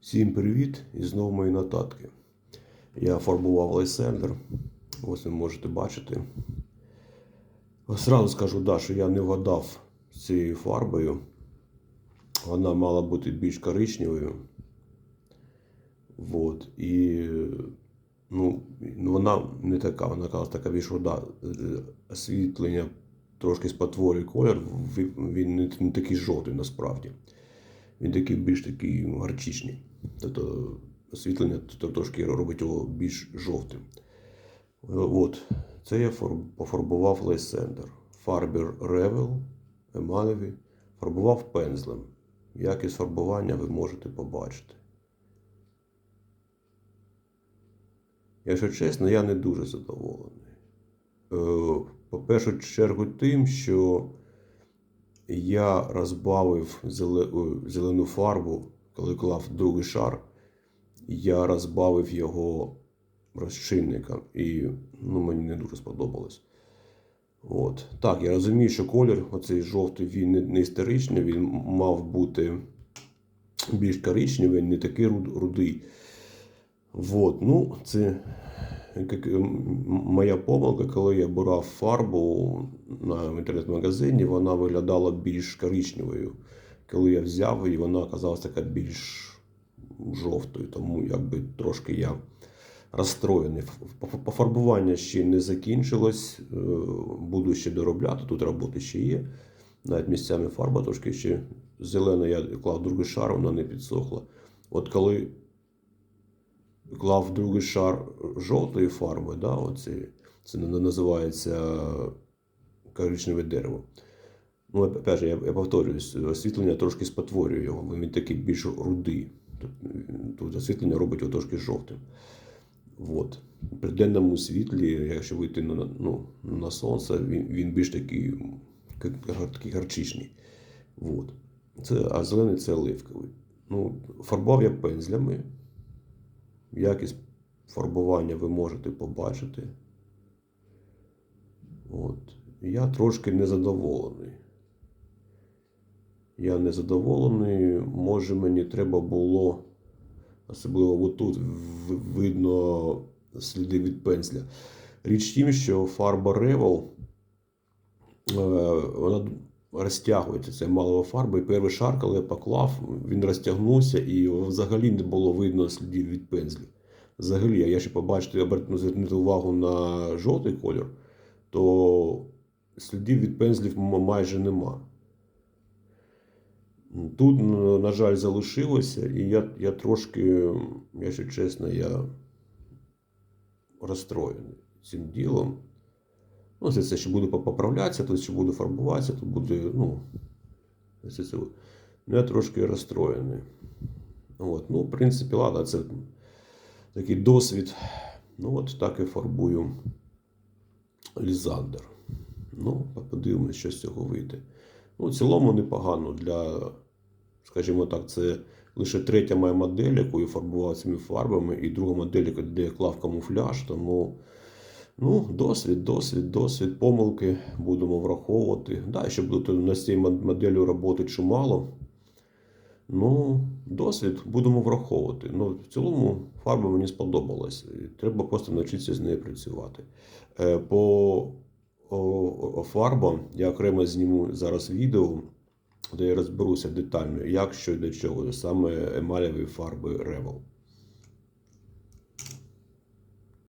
Всім привіт! І знову мої нотатки. Я фарбував лайсендер. Ось ви можете бачити. Сразу скажу, да, що я не вгадав з цією фарбою. Вона мала бути більш коричневою. Вот. І ну, вона не така, вона якраз така більш руда. Освітлення трошки спотворює колір, він- не такий жовтий насправді. Він такий більш такий гарчичний. Тобто освітлення трошки робить його більш жовтим. От, це я пофарбував лейсендер. Фарбер Ревел емалеві. Фарбував пензлем. Якість фарбування ви можете побачити. Якщо чесно, я не дуже задоволений. Е, По першу чергу тим, що я розбавив зелену фарбу, коли клав другий шар, я розбавив його розчинником, і ну, мені не дуже сподобалось. От. Так, я розумію, що колір, оцей жовтий, він не, історичний, він мав бути більш коричневий, не такий рудий. Вот, ну, це як, моя помилка, коли я брав фарбу на інтернет-магазині, вона виглядала більш коричневою. Коли я взяв її, вона оказалась така більш жовтою, тому якби трошки я розстроєний. Пофарбування ще не закінчилось, е, буду ще доробляти, тут роботи ще є. Навіть місцями фарба трошки ще зелена, я клав другий шар, вона не підсохла. От коли клав другий шар жовтої фарби, да, оці, це на- називається коричневе дерево. Ну, опять же, я, я повторююсь, освітлення трошки спотворює його, бо він такий більш рудий. Тут, тут освітлення робить його трошки жовтим. От. При денному світлі, якщо вийти на, ну, на сонце, він, він більш такий, такий гарчичний. От. Це, а зелений це оливковий. Ну, фарбував я пензлями. Якість фарбування ви можете побачити. От. Я трошки незадоволений. Я незадоволений. Може, мені треба було, особливо отут видно сліди від пензля. Річ тім, що фарба Revel, е, вона розтягується. Це малова фарба. І перший шар, коли я поклав, він розтягнувся і взагалі не було видно слідів від пензлів. Взагалі, а я ще побачити, обер- звернути увагу на жовтий колір, то слідів від пензлів майже нема. Тут, на жаль, залишилося, і я, я трошки, якщо чесно, я розстроєний цим ділом. Ну, це, ще буде поправлятися, тут ще буде фарбуватися, тут буде, ну, це, це, ну, я трошки розстроєний. От, ну, в принципі, ладно, це такий досвід. Ну, от так і фарбую Лізандер. Ну, подивимося, що з цього вийде. Ну, в цілому непогано для, скажімо так, це лише третя моя модель, яку я фарбував цими фарбами, і друга модель, де я клав камуфляж. Тому ну, досвід, досвід, досвід, помилки будемо враховувати. Да, ще буду над цією мод- моделлю роботи чимало. Ну, досвід будемо враховувати. Ну, в цілому фарба мені сподобалась. Треба просто навчитися з нею працювати. Е, По о, я окремо зніму зараз відео, де я розберуся детально, як що і для чого, саме емалєві фарби Revel.